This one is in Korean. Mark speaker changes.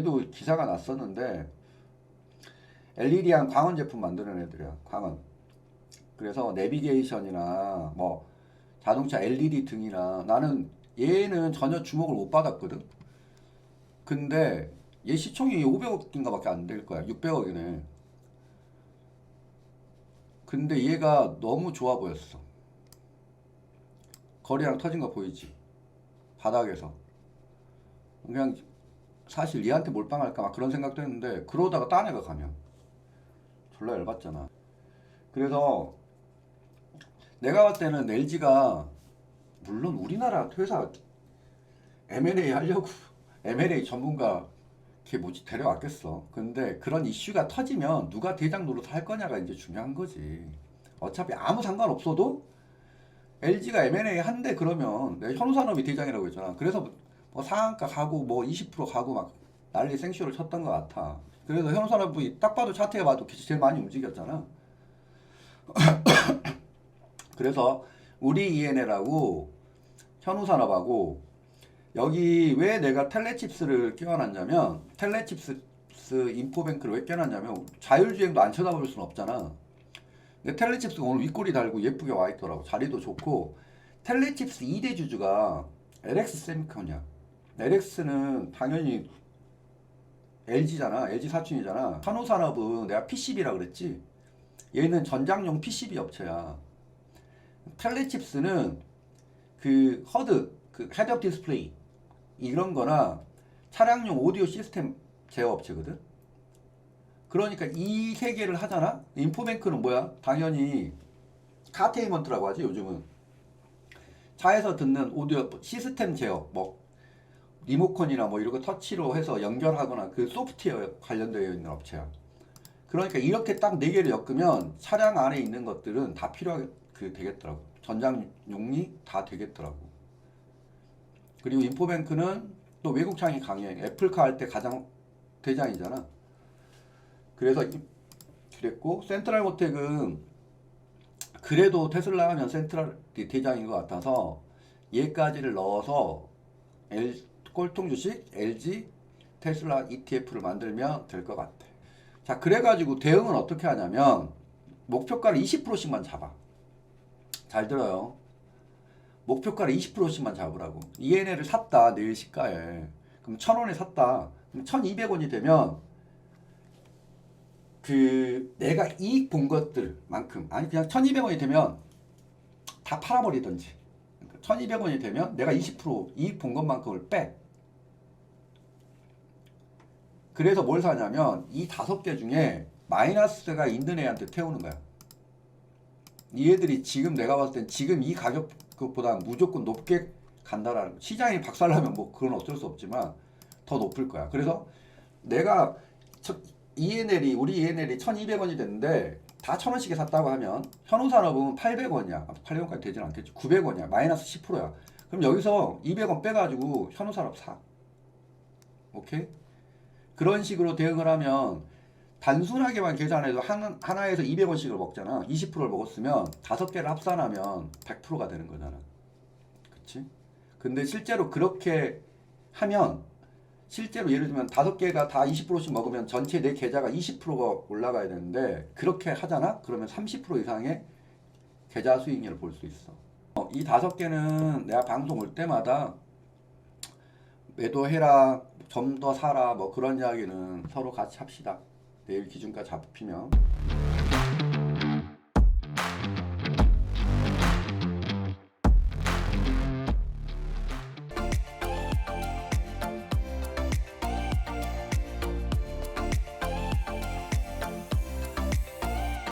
Speaker 1: 얘도 기사가 났었는데 LED한 광원 제품 만드는 애들이야. 광원. 그래서 내비게이션이나 뭐 자동차 LED 등이나 나는 얘는 전혀 주목을 못 받았거든. 근데 얘 시총이 500억인가 밖에 안 될 거야. 600억이네. 근데 얘가 너무 좋아 보였어. 거리랑 터진 거 보이지? 바닥에서. 그냥 사실 얘한테 몰빵할까 막 그런 생각도 했는데 그러다가 딴 애가 가면 졸라 열받잖아. 그래서 내가 봤을 때는 LG가 물론 우리나라 회사 M&A 하려고 M&A 전문가 걔 뭐지 데려왔겠어. 근데 그런 이슈가 터지면 누가 대장 노릇 할 거냐가 이제 중요한 거지. 어차피 아무 상관 없어도 LG가 M&A 한대 그러면 현우산업이 대장이라고 했잖아. 그래서 뭐 상한가 가고 뭐 20% 가고 막 난리 생쇼를 쳤던 것 같아. 그래서 현우산업이 딱 봐도 차트에 봐도 제일 많이 움직였잖아. 그래서 우리 ENL하고 현우산업하고 여기 왜 내가 텔레칩스를 끼워놨냐면 텔레칩스 인포뱅크를 왜 끼워놨냐면 자율주행도 안 쳐다볼 수는 없잖아. 근데 텔레칩스가 오늘 윗골이 달고 예쁘게 와 있더라고. 자리도 좋고 텔레칩스 2대 주주가 LX 세미콘이야. LX는 당연히 LG잖아. LG 사촌이잖아. 한우산업은 내가 PCB라 그랬지. 얘는 전장용 PCB 업체야. 텔레칩스는 그 허드, 그 헤드업 디스플레이 이런 거나 차량용 오디오 시스템 제어 업체거든. 그러니까 이 세 개를 하잖아. 인포뱅크는 뭐야? 당연히 카테이먼트라고 하지 요즘은 차에서 듣는 오디오 시스템 제어 뭐 리모컨이나 뭐 이런 거 터치로 해서 연결하거나 그 소프트웨어 관련되어 있는 업체야. 그러니까 이렇게 딱 네 개를 엮으면 차량 안에 있는 것들은 다 필요하게 그 되겠더라고. 전장용이 다 되겠더라고. 그리고 인포뱅크는 또 외국 창이 강해. 애플카 할 때 가장 대장이잖아. 그래서 이- 그랬고 센트럴 모텍은 그래도 테슬라 하면 센트럴이 대장인 것 같아서 얘까지를 넣어서 꼴통 주식 LG 테슬라 ETF를 만들면 될 것 같아. 자 그래가지고 대응은 어떻게 하냐면 목표가를 20%씩만 잡아. 잘 들어요. 목표가를 20%씩만 잡으라고. ENL을 샀다 내일 시가에. 그럼 1,000원에 샀다. 그럼 1,200원이 되면 그 내가 이익 본 것들만큼 아니 그냥 1,200원이 되면 다 팔아버리든지. 1,200원이 되면 내가 20% 이익 본 것만큼을 빼. 그래서 뭘 사냐면 이 다섯 개 중에 마이너스가 있는 애한테 태우는 거야. 이 애들이 지금 내가 봤을 땐 지금 이 가격보다 무조건 높게 간다라는 거. 시장이 박살나면 뭐 그건 어쩔 수 없지만 더 높을 거야. 그래서 내가 첫- ENL이 우리 ENL이 1,200원이 됐는데 다 1,000원씩에 샀다고 하면 현우산업은 800원이야. 800원까지 되진 않겠지. 900원이야. 마이너스 10%야. 그럼 여기서 200원 빼가지고 현우산업 사. 오케이? 그런 식으로 대응을 하면 단순하게만 계산해도 한, 하나에서 200원씩을 먹잖아. 20%를 먹었으면 다섯 개를 합산하면 100%가 되는 거잖아. 그치? 근데 실제로 그렇게 하면 실제로 예를 들면 다섯 개가 다 20%씩 먹으면 전체 내 계좌가 20%가 올라가야 되는데 그렇게 하잖아? 그러면 30% 이상의 계좌 수익률을 볼 수 있어. 어, 이 다섯 개는 내가 방송 올 때마다 매도해라, 좀더 사라, 뭐 그런 이야기는 서로 같이 합시다. 내일 기준가 잡히면.